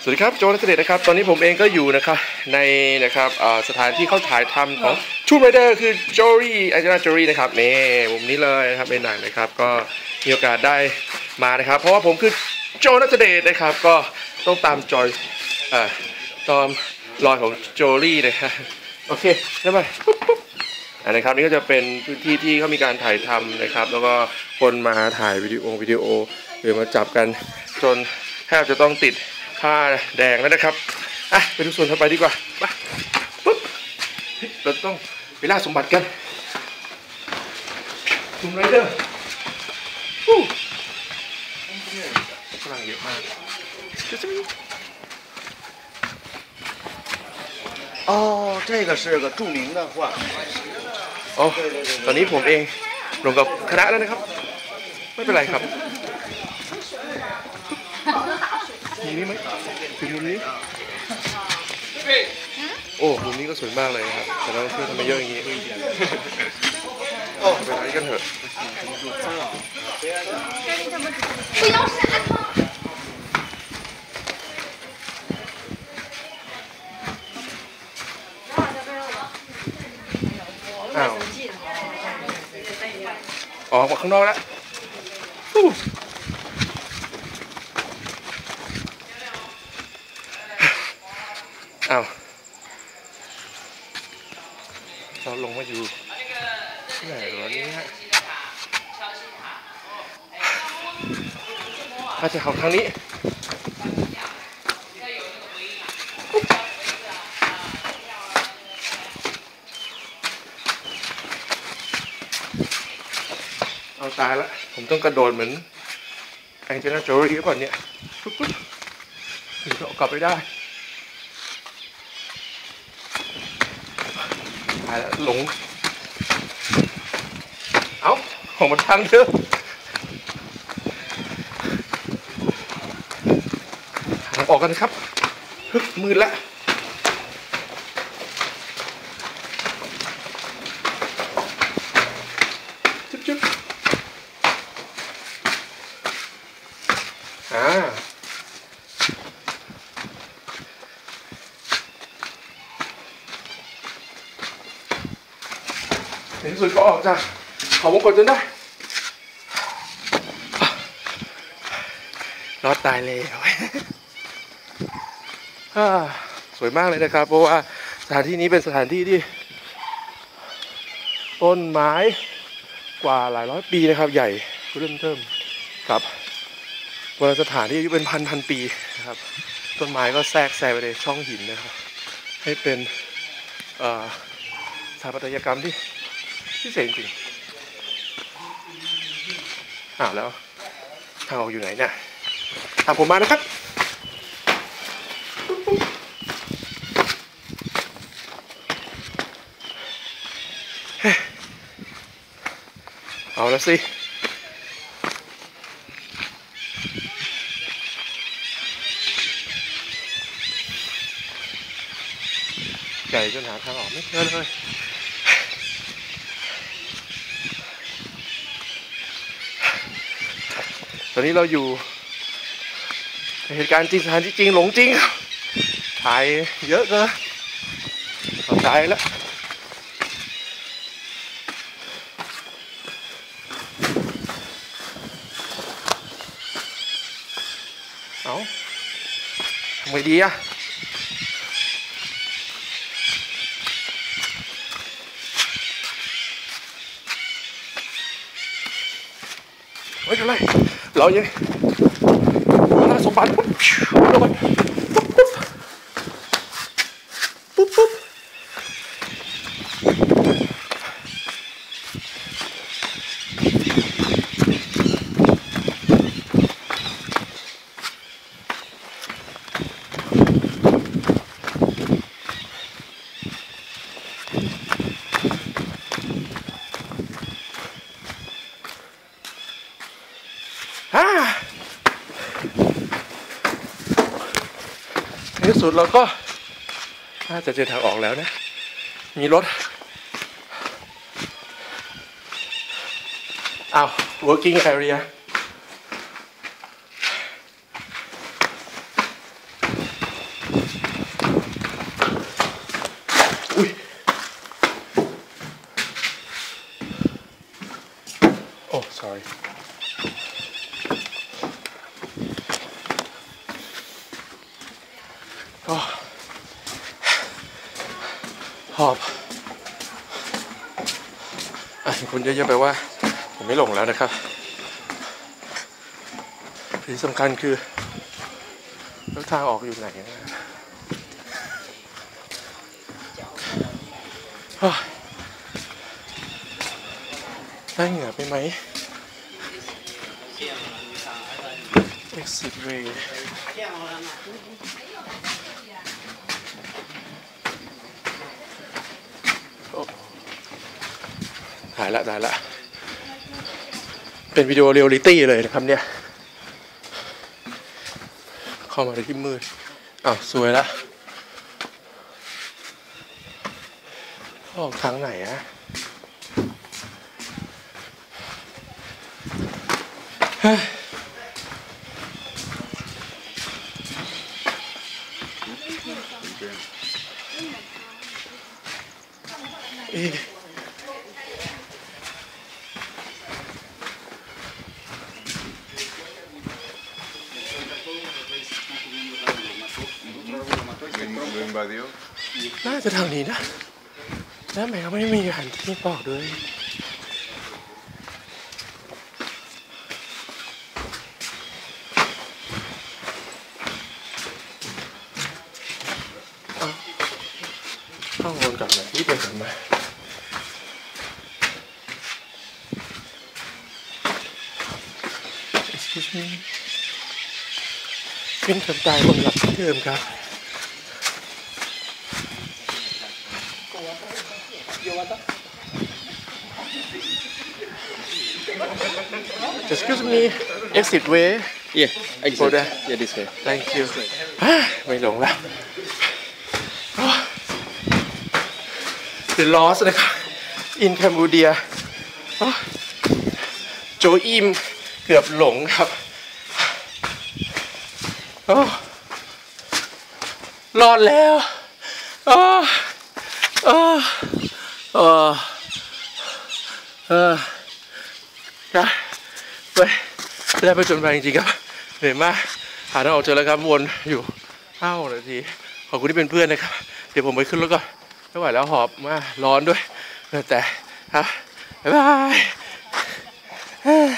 สวัสดีครับโจนัสเดชนะครับ ตอนนี้ผมเองก็อยู่นะครับในนะครับสถานที่เข้าถ่ายทำของชูไรเดอร์คือโจรี่องเจล่าโจรี่นะครับนี่มุมนี้เลยนะครับเป็นหนังนะครับ ก็มีโอกาสได้มานะครับ เพราะว่าผมคือโจนัสเดชนะครับ ก็ต้องตามจอยเอ่อตามรอยของโจลี่นะครับโอเคได้ไหมปุ๊บปุ๊บอันนะครับนี่ก็จะเป็นพื้นที่ที่เขามีการถ่ายทำนะครับ แล้วก็คนมาถ่ายวิดีโอวิดีโอ หรือมาจับกันจนแทบจะต้องติด ผ้าแดงแล้วนะครับ อ่ะ ไปดูส่วนถัดไปดีกว่าไปปุ๊บเฮ้ยเราต้องไปล่าสมบัติกันทูมไรเดอร์ฟู้พลังเยอะมากจะจะมี 哦，这个是个着名的画。 อ๋อตอนนี้ผมเองลงกับคณะแล้วนะครับ ไม่เป็นไรครับ มุมนี้ไหมถึงมุมนี้ โอ้มุมนี้ก็สวยมากเลยครับ แต่เราเพื่อทำไมเยอะอย่างนี้โอ้ไปไหนกันเถอะอ้ออกมาข้างนอกแล้ว อู้อ้าวเราลงมาอยู่ที่ไหนวะเนี่ยอาจจะเขาทางนี้เอาตายละ ผมต้องกระโดดเหมือนแองเจล่าโจลี่ก่อนเนี่ย ปุ๊บปุ๊บถึงจะเอากลับไปได้ ตายแล้วหลง เอาของมันทางเดิมทางออกกันครับฮึบมืดละ จุ๊บจุ๊บอ่าใน ที่สุดก็ออกจากเขาวงกตจนได้รอดตายเลยอ่าสวยมากเลยนะครับ เพราะว่าสถานที่นี้เป็นสถานที่ที่ ต้นไม้กว่าหลายร้อยปีนะครับ ใหญ่เริ่มเทิมครับโบราณสถานที่อายุเป็นพันพันปีนะครับ ต้นไม้ก็แทรกแซงไปในช่องหินนะครับ ให้เป็นเอ่อสถาปัตยกรรมที่ พิเศษจริงอ้าวแล้วทางออกอยู่ไหนเนี่ยตามผมมานะครับเอาละสิใหญ่จนหาทางออกไม่เจอเลย ตอนนี้เราอยู่เหตุการณ์จริงสถานที่จริงหลงจริงครับถ่ายเยอะเกินเข้าใจแล้วเอาทำไงดีอะไม่เป็นไรเรายังหาสมบัติปุ๊บระเบิดปุ๊บปุ๊บปุ๊บ ที่สุดเราก็น่าจะเจอทางออกแล้วนะ มีรถอ้าว working area ก็หอบอะเห็นคนเยอะๆไปว่า ผมไม่หลงแล้วนะครับที่สำคัญคือแล้วทางออกอยู่ไหนนะอ้าวได้เหงื่อไปไหม exit way โอ้ ถ่ายละถ่ายละ เป็นวิดีโอเรียลลิตี้เลยนะครับเนี่ย เข้ามาในที่มืด อ้าวสวยละออกทางไหนอะเฮ้ยเอ๊ะ Lo invadió. น่าจะทางนี้นะแล้วทำไมเขาไม่มีหันที่บอกด้วย เอาต้องวนกลับมาที่เดิมกลับมา Excuse me วิ่งกือบตายคนหลับที่เดิมครับ Excuse me exit way Yeah, exit. Go there. Yeah, this way. thank you ฮ่าไม่หลงแล้ว The Lost นะครับ in Cambodia โจอิมเกือบหลงครับโอ้รอดแล้วโอ้โอ้ เออเออได้ไปได้ไปจนไปจริงๆครับเหนื่อยมากหาทางออกเจอแล้วครับวนอยู่เอ้าหกนาทีขอบคุณที่เป็นเพื่อนนะครับ เดี๋ยวผมไปขึ้นรถก่อนไม่ไหวแล้วหอบมากร้อนด้วยแต่ครับบ๊ายบาย